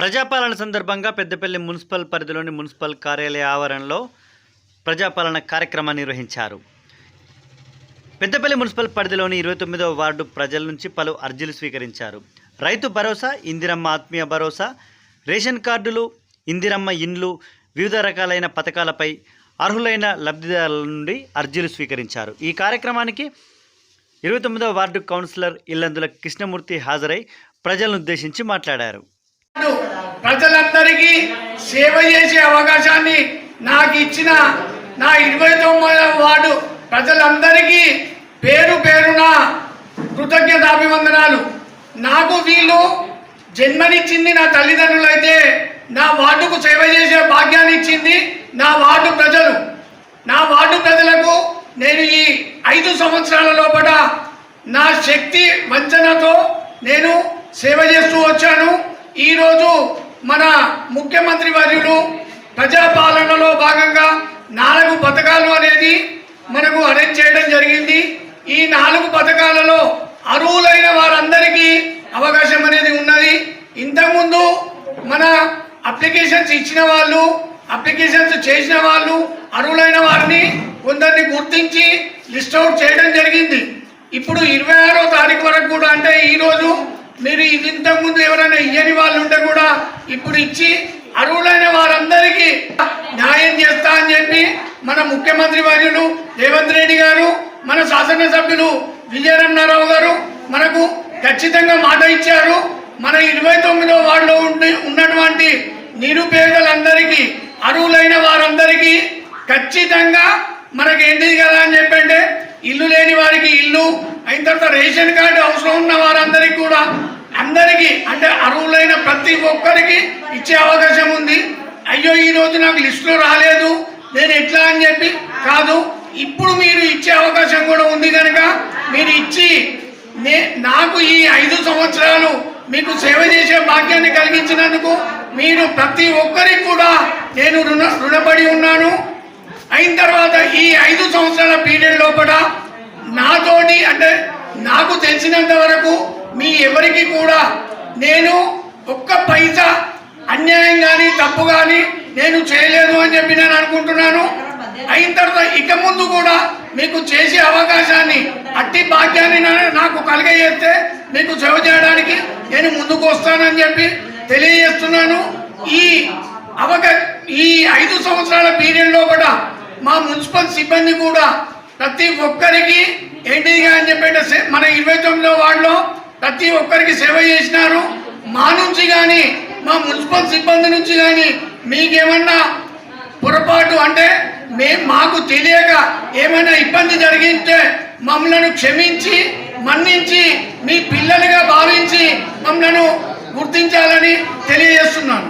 ప్రజాపాలన సందర్భంగా పెద్దపల్లి మున్సిపల్ పరిధిలోని మున్సిపల్ కార్యాలయ ఆవరణలో ప్రజాపాలన కార్యక్రమాన్ని నిర్వహించారు. పెద్దపల్లి మున్సిపల్ పరిధిలోని ఇరవై తొమ్మిదవ వార్డు ప్రజల నుంచి పలు అర్జీలు స్వీకరించారు. రైతు భరోసా ఇందిరమ్మ ఆత్మీయ భరోసా రేషన్ కార్డులు ఇందిరమ్మ ఇండ్లు వివిధ రకాలైన పథకాలపై అర్హులైన లబ్ధిదారుల నుండి అర్జీలు స్వీకరించారు. ఈ కార్యక్రమానికి ఇరవై తొమ్మిదవ వార్డు కౌన్సిలర్ ఇల్లందుల కృష్ణమూర్తి హాజరై ప్రజలను ఉద్దేశించి మాట్లాడారు. సేవ చేసే అవకాశాన్ని నాకు ఇచ్చిన నా ఇరవై తొమ్మిదవ వార్డు ప్రజలందరికీ పేరు పేరున కృతజ్ఞతాభివందనాలు. నాకు వీళ్ళు జన్మనిచ్చింది నా తల్లిదండ్రులు అయితే నా వార్డుకు సేవ చేసే భాగ్యాన్ని ఇచ్చింది నా వార్డు ప్రజలు. నా వార్డు ప్రజలకు నేను ఈ ఐదు సంవత్సరాల లోపల నా శక్తి వంచనతో నేను సేవ చేస్తూ వచ్చాను. ఈరోజు మన ముఖ్యమంత్రి వర్యులు ప్రజాపాలనలో భాగంగా నాలుగు పథకాలు అనేది మనకు అరేంజ్ చేయడం జరిగింది. ఈ నాలుగు పథకాలలో అర్హులైన వారందరికీ అవకాశం అనేది ఉన్నది. ఇంతకుముందు మన అప్లికేషన్స్ ఇచ్చిన వాళ్ళు అప్లికేషన్స్ చేసిన వాళ్ళు అర్హులైన వారిని కొందరిని గుర్తించి లిస్ట్ అవుట్ చేయడం జరిగింది. ఇప్పుడు ఇరవై ఆరో తారీఖు వరకు కూడా అంటే ఈరోజు మీరు ఇది ఇంతకుముందు ఎవరైనా ఇయ్యని వాళ్ళు ఉంటే కూడా ఇప్పుడు ఇచ్చి అర్హులైన వారందరికీ న్యాయం చేస్తా అని చెప్పి మన ముఖ్యమంత్రి వర్యులు రేవంత్ రెడ్డి గారు మన శాసనసభ్యులు విజయరమణారావు గారు మనకు ఖచ్చితంగా మాట ఇచ్చారు. మన ఇరవై తొమ్మిదో వార్డులో ఉండి ఉన్నటువంటి నిరుపేదలందరికీ అర్హులైన వారందరికీ ఖచ్చితంగా మనకి ఏంటిది కదా అని చెప్పంటే ఇల్లు లేని వారికి ఇల్లు అయిన తర్వాత రేషన్ కార్డు అవసరం ఉన్న వారందరికీ అందరికీ అంటే అర్హులైన ప్రతి ఒక్కరికి ఇచ్చే అవకాశం ఉంది. అయ్యో ఈ రోజు నాకు లిస్టులో రాలేదు. నేను ఎట్లా అని చెప్పి కాదు. ఇప్పుడు మీరు ఇచ్చే అవకాశం కూడా ఉంది కనుక మీరు ఇచ్చి నే నాకు ఈ ఐదు సంవత్సరాలు మీకు సేవ చేసే భాగ్యాన్ని కలిగించినందుకు మీరు ప్రతి ఒక్కరికి కూడా నేను రుణ రుణపడి ఉన్నాను. అయిన తర్వాత ఈ ఐదు సంవత్సరాల పీరియడ్ లోపల నాతోటి అంటే నాకు తెలిసినంత వరకు మీ ఎవరికి కూడా నేను ఒక్క పైసా అన్యాయం కానీ తప్పు కానీ నేను చేయలేదు అని చెప్పి నేను అనుకుంటున్నాను. అయిన తర్వాత ఇక ముందు కూడా మీకు చేసే అవకాశాన్ని అట్టి భాగ్యాన్ని నాకు కలిగజేస్తే మీకు సేవ చేయడానికి నేను ముందుకు వస్తానని చెప్పి తెలియజేస్తున్నాను. ఈ అవగ ఈ ఐదు సంవత్సరాల పీరియడ్ లోపల మా మున్సిపల్ సిబ్బంది కూడా ప్రతి ఒక్కరికి ఏంటిదిగా అని చెప్పేట మన ఇరవై తొమ్మిదో వార్డులో ప్రతి ఒక్కరికి సేవ చేసినారు. మా నుంచి కానీ మా మున్సిపల్ సిబ్బంది నుంచి కానీ మీకేమన్నా పొరపాటు అంటే మే మాకు తెలియక ఏమైనా ఇబ్బంది జరిగితే మమ్మలను క్షమించి మన్నించి మీ పిల్లలుగా భావించి మమ్మలను గుర్తించాలని తెలియజేస్తున్నాను.